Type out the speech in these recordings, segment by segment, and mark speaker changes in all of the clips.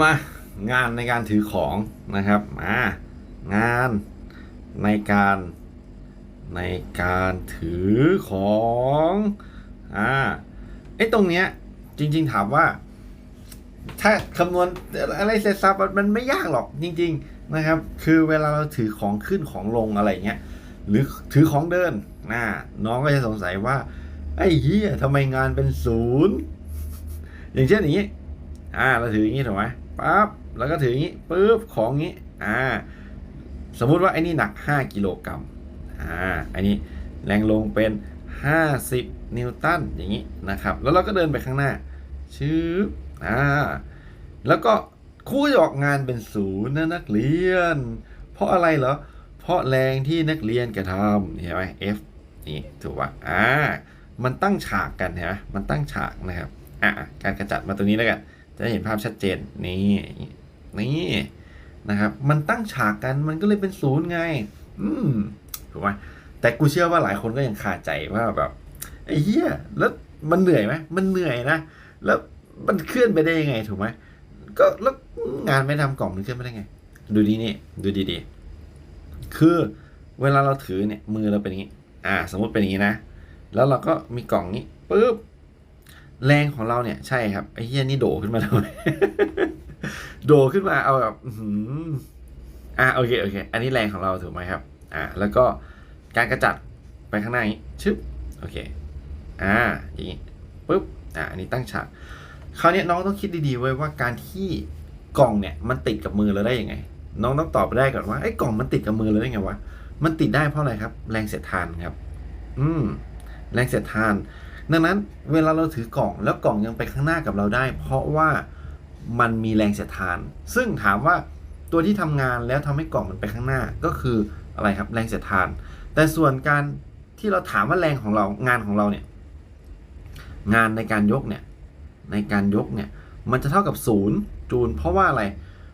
Speaker 1: มางานในการถือของนะครับมางานในการในการถือของอ่าไอ้ตรงเนี้ยจริง ๆ ถามว่า ถ้าคำนวณอะไรเสร็จสับมันไม่ยากหรอกจริง ๆนะครับ คือเวลาเราถือของขึ้นของลงอะไรเงี้ยหรือถือของเดินนะน้องก็จะสงสัยว่าไอ้เหี้ยทำไมงานเป็นศูนย์อย่างเช่นอย่างนี้อ่าเราถืออย่างนี้ถูกไหม ปั๊บแล้วก็ถืออย่างนี้ปุ๊บของนี้อ่าสมมุติว่าไอ้นี่หนัก 5 กิโลกรัมอ่าอันนี้แรงลงเป็น 50 นิวตันอย่างนี้นะครับแล้วเราก็เดินไปข้างหน้าชืบอ่าแล้วก็ครูจะออกงานเป็นศูนย์นะนักเรียน เพราะอะไรเหรอเพราะแรงที่นักเรียนกระทำเห็นไหม F นี่ถูกป่ะอ่ามันตั้งฉากกันเห็นไหมมันตั้งฉากนะครับอะการกระจัดมาตรงนี้แล้วกัน จะเห็นภาพชัดเจนนี่นี่นะครับ มันตั้งฉากกันมันก็เลยเป็นศูนย์ไง อืมถูกไหมแต่กูเชื่อว่าหลายคนก็ยังคาใจว่าแบบไอ้เหี้ยแล้วมันเหนื่อยไหมมันเหนื่อยนะแล้วมันเคลื่อนไปได้ยังไงถูกไหมก็แล้วงานไม่ทำกล่องมันเคลื่อนไปได้ไง ดูดีนี่ดูดีๆคือเวลาเราถือเนี่ยมือเราเป็นอย่างนี้ อ่า สมมติเป็นอย่างนี้นะ แล้วเราก็มีกล่องนี้ปุ๊บ แรงของเราเนี่ยใช่ครับไอ้เหี้ยนี่โดขึ้นมาทำไมโดขึ้นมาเอาแบบอื้อหืออะโอเคโอเค อันนี้แรงของเราถูกไหมครับ อ่า แล้วก็การกระจัดไปข้างหน้าอย่างนี้ชึบโอเค อ่าอย่างนี้ปุ๊บอ่าอันนี้ตั้งฉากคราวนี้น้องต้องคิดดีๆไว้ว่าการที่กล่องเนี่ยมันติดกับมือเราได้ยังไง น้องต้องตอบไปได้ก่อนว่าไอ้กล่องมันติดกับมือเราได้ไงวะมันติดได้เพราะอะไรครับ แรงเสียดทานครับ อืมแรงเสียดทาน ดังนั้นเวลาเราถือกล่องแล้วกล่องยังไปข้างหน้ากับเราได้ เพราะว่ามันมีแรงเสียดทาน ซึ่งถามว่าตัวที่ทำงานแล้วทำให้กล่องมันไปข้างหน้าก็คืออะไรครับแรงเสียดทาน แต่ส่วนการที่เราถามว่าแรงของเรางานของเราเนี่ยงานในการยกเนี่ยในการยกเนี่ยมันจะเท่ากับศูนย์จูลเพราะว่าอะไร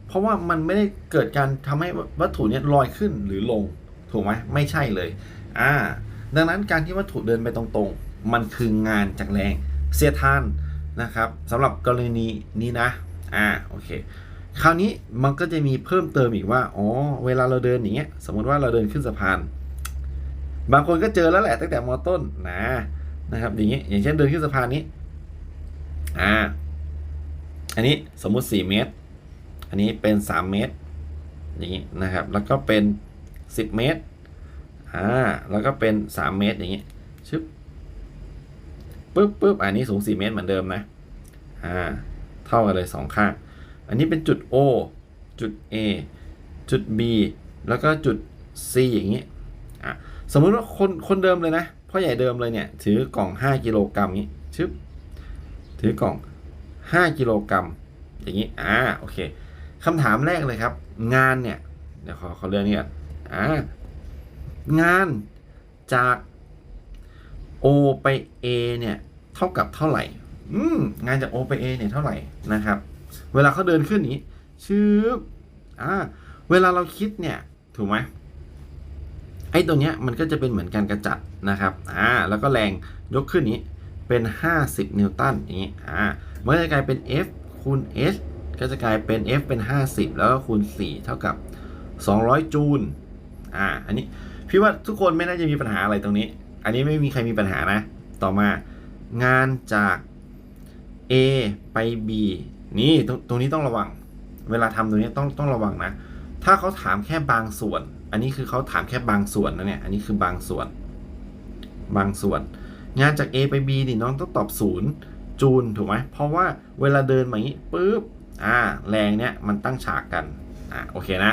Speaker 1: เพราะว่ามันไม่ได้เกิดการทำให้วัตถุเนี่ยลอยขึ้นหรือลงถูกไหมไม่ใช่เลยอ่าดังนั้นการที่วัตถุเดินไปตรงๆ มันคืองานจากแรงเสียดทานนะครับสำหรับกรณีนี้นะอ่าโอเคคราวนี้มันก็จะมีเพิ่มเติมอีกว่าอ๋อเวลาเราเดินอย่างเงี้ยสมมติว่าเราเดินขึ้นสะพาน บางคนก็เจอแล้วแหละตั้งแต่มอต้นนะนะครับอย่างเงี้ยอย่างเช่นเดินขึ้นสะพานนี้อ่าอันนี้สมมุติ 4 เมตร อันนี้เป็น 3 เมตรอย่างนี้นะครับ แล้วก็เป็น 10 เมตรอ่าแล้วก็เป็น 3 เมตรอย่างนี้ ปึ๊บปึ๊บอันนี้สูง 4 เมตรเหมือนเดิมนะอ่าเท่ากันเลย 2 ข้าง อันนี้เป็นจุด O จุด A จุด B แล้วก็จุด C อย่างนี้อะสมมุติว่าคนคนเดิมเลยนะพ่อใหญ่เดิมเลยเนี่ยถือกล่อง 5 กิโลกรัมนี้ชึบถือกล่อง 5 กิโลกรัมอย่างนี้อ่าโอเคคำถามแรกเลยครับ งานเนี่ยเดี๋ยวขอขอเรื่องนี้ก่อนอ่างานจาก O ไป A เนี่ย เท่ากับเท่าไหร่ อืม งานจาก O ไป A เนี่ยเท่าไหร่นะครับ เวลาเขาเดินขึ้นนี้ชืบอ่า เวลาเราคิดเนี่ย ถูกไหมไอ้ตัวเนี้ยมันก็จะเป็นเหมือนการกระจัดนะครับ อ่า แล้วก็แรงยกขึ้นนี้ เป็น 50 นิวตันอย่างนี้ อ่า มันก็จะกลายเป็น F คูณ S ก็จะกลายเป็น F เป็น 50 แล้วก็คูณ 4 เท่ากับ 200 จูล อ่า อันนี้ พี่ว่าทุกคนไม่น่าจะมีปัญหาอะไรตรงนี้ อันนี้ไม่มีใครมีปัญหานะ ต่อมางานจาก A ไป B นี่ตรงตรงนี้ต้องระวัง เวลาทำตรงนี้ต้องต้องระวังนะ ถ้าเขาถามแค่บางส่วน อันนี้คือเขาถามแค่บางส่วนนะเนี่ย อันนี้คือบางส่วน บางส่วน งานจาก A ไป B นี่น้องต้องตอบศูนย์จูลถูกไหมเพราะว่าเวลาเดินมาอย่างนี้ปุ๊บอ่าแรงเนี่ยมันตั้งฉากกันอ่าโอเคนะ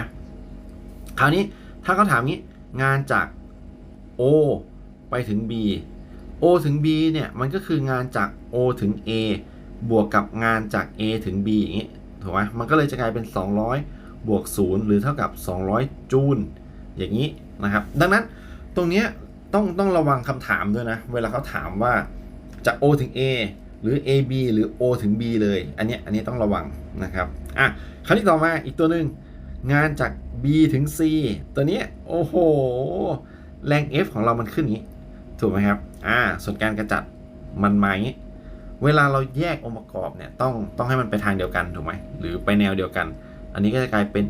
Speaker 1: คราวนี้ถ้าเขาถามนี้งานจาก O ไปถึง B O ถึง B เนี่ยมันก็คืองานจาก O ถึง A บวกกับงานจาก A ถึง B อย่างนี้ถูกไหมมันก็เลยจะกลายเป็น 200 บวก 0 หรือเท่ากับ 200 จูลอย่างนี้นะครับ ดังนั้นตรงนี้ต้องต้องระวังคำถามด้วยนะ เวลาเขาถามว่าจาก O ถึง A หรือ AB หรือ O ถึง B เลย อันเนี้ยอันนี้ต้องระวังนะครับอะคราวนี้ต่อมาอีกตัวหนึ่งงานจาก B ถึง C ตัวนี้โอ้โห แรง F ของเรามันขึ้นอย่างนี้ ถูกไหมครับอ่าส่วนการกระจัดมันมาอย่างนี้เวลาเราแยกองค์ประกอบเนี่ยต้องต้องให้มันไปทางเดียวกันถูกไหมหรือไปแนวเดียวกัน อันนี้ก็จะกลายเป็น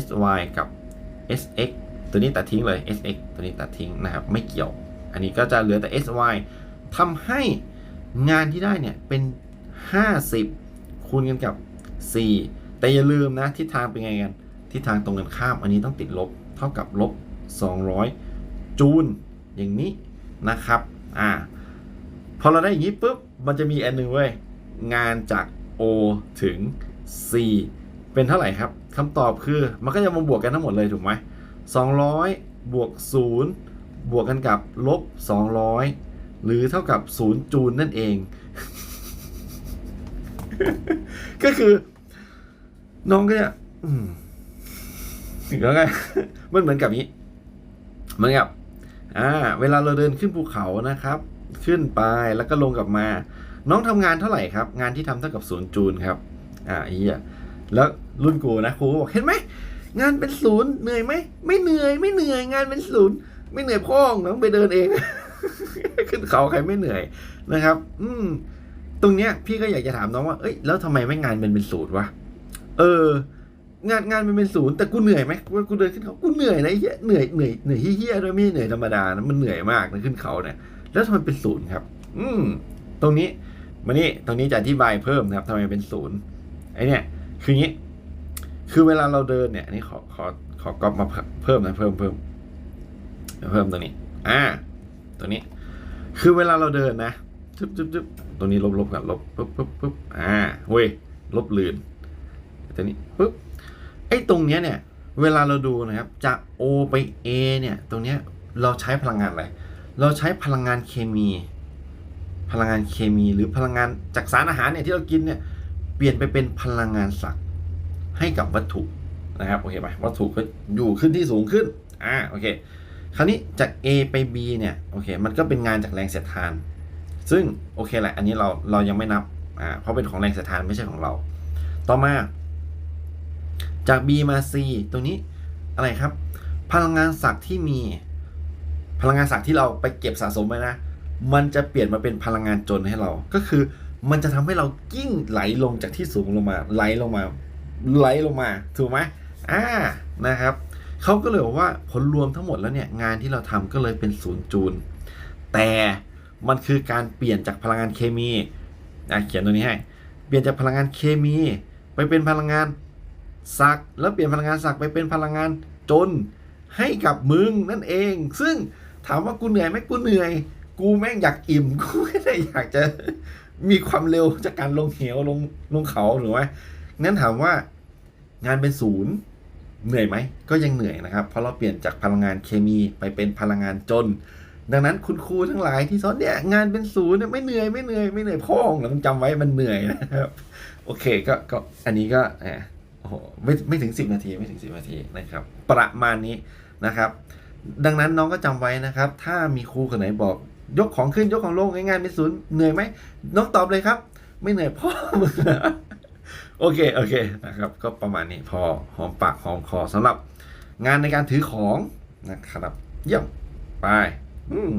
Speaker 1: sy กับ sx ตัวนี้ตัดทิ้งเลย sx ตัวนี้ตัดทิ้งนะครับไม่เกี่ยว อันนี้ก็จะเหลือแต่ sy ทำให้งานที่ได้เนี่ยเป็น 50 คูณกันกับ 4 แต่อย่าลืมนะทิศทางเป็นไงกันทิศทางตรงกันข้าม อันนี้ต้องติดลบเท่ากับลบ 200 จูลอย่างนี้ นะครับอ่าพอเราได้อย่างนี้ปุ๊บมันจะมีอันหนึ่งเว้ยงานจาก O ถึง C เป็นเท่าไหร่ครับคำตอบคือมันก็จะมาบวกกันทั้งหมดเลยถูกไหม200 บวก 0 บวกกันกับลบ 200 หรือเท่ากับ 0 จูลนั่นเอง ก็คือ น้องก็จะอืมแล้วไงมันเหมือนกับนี้ เหมือนกับ อ่าเวลาเราเดินขึ้นภูเขานะครับ ขึ้นไปแล้วก็ลงกลับมา น้องทำงานเท่าไหร่ครับ งานที่ทำเท่ากับศูนย์จูลครับ อ่าไอ้เหี้ยแล้วรุ่นกูนะครูบอกเห็นไหมงานเป็นศูนย์เหนื่อยไหมไม่เหนื่อยไม่เหนื่อยงานเป็นศูนย์ไม่เหนื่อยพ่องน้องไปเดินเอง ขึ้นเขาใครไม่เหนื่อยนะครับ อืมตรงเนี้ยพี่ก็อยากจะถามน้องว่า เอ้ยแล้วทำไมไม่งานเป็นเป็นศูนย์วะ เออ งานงานมันเป็นศูนย์แต่กูเหนื่อยไหมว่ากูเดินขึ้นเขากูเหนื่อยนะเหี้ยเหนื่อยเหนื่อยเหนื่อยเฮี้ยด้วยไม่เหนื่อยธรรมดานะมันเหนื่อยมากนะขึ้นเขาเนี่ย แล้วทำไมเป็นศูนย์ครับ อืม ตรงนี้มานี่ตรงนี้จะอธิบายเพิ่มนะครับทำไมเป็นศูนย์ไอเนี่ยคืองี้ คือเวลาเราเดินเนี่ยอันนี้ขอขอขอก๊อปมาเพิ่มนะเพิ่มเพิ่มเพิ่มตรงนี้ อ่า ตรงนี้ คือเวลาเราเดินนะจึ๊บจึ๊บจึ๊บตรงนี้ลบลบกันลบปุ๊บปุ๊บปุ๊บอ่าเว้ยลบลื่น ตัวนี้ปุ๊บไอ้ตรงเนี้ยเนี่ย เวลาเราดูนะครับจาก O ไป A เนี่ย ตรงเนี้ยเราใช้พลังงานอะไร เราใช้พลังงานเคมี พลังงานเคมีหรือพลังงานจากสารอาหารเนี่ยที่เรากินเนี่ยเปลี่ยนไปเป็นพลังงานศักดิ์ให้กับวัตถุนะครับโอเคไหมวัตถุก็อยู่ขึ้นที่สูงขึ้นอ่าโอเคคราวนี้จาก A ไป B เนี่ยโอเคมันก็เป็นงานจากแรงเสียดทาน ซึ่งโอเคแหละอันนี้เราเรายังไม่นับอ่าเพราะเป็นของแรงเสียดทานไม่ใช่ของเรา ต่อมา จาก B มา C ตรงนี้อะไรครับ พลังงานศักดิ์ที่มี พลังงานศักดิ์ที่เราไปเก็บสะสมไว้นะ มันจะเปลี่ยนมาเป็นพลังงานจนให้เรา ก็คือมันจะทำให้เรากิ้งไหลลงจากที่สูงลงมา ไหลลงมา ไหลลงมา ถูกไหมอ่านะครับเขาก็เลยบอกว่าผลรวมทั้งหมดแล้วเนี่ยงานที่เราทำก็เลยเป็นศูนย์จูลแต่มันคือการเปลี่ยนจากพลังงานเคมีอะเขียนตัวนี้ให้ เปลี่ยนจากพลังงานเคมี ไปเป็นพลังงาน ศักแล้วเปลี่ยนพลังงานศักไปเป็นพลังงานจนให้กับมึงนั่นเอง ซึ่งถามว่ากูเหนื่อยไหมกูเหนื่อย กูแม่งอยากอิ่มกูแค่ได้อยากจะมีความเร็วจากการลงเหวลงลงเขาหรือว่างั้นถามว่างานเป็นศูนย์เหนื่อยไหมก็ยังเหนื่อยนะครับ เพราะเราเปลี่ยนจากพลังงานเคมีไปเป็นพลังงานจน ดังนั้นคุณครูทั้งหลายที่สอนเนี่ยงานเป็นศูนย์เนี่ยไม่เหนื่อยไม่เหนื่อยไม่เหนื่อยพ่องนะต้องจำไว้มันเหนื่อยนะครับ โอเคก็ก็อันนี้ก็ โอ้โหไม่ไม่ถึง 10 นาทีไม่ถึง 10 นาทีนะครับ ประมาณนี้นะครับ ดังนั้นน้องก็จำไว้นะครับ ถ้ามีครูคนไหนบอกยกของขึ้นยกของลงง่ายๆเป็นศูนย์เหนื่อยไหมน้องตอบเลยครับ ไม่เหนื่อยพ่อมึงนะโอเคโอเคนะครับ ก็ประมาณนี้พอหอมปากหอมคอสำหรับงานในการถือของนะครับ เยี่ยมไปอืม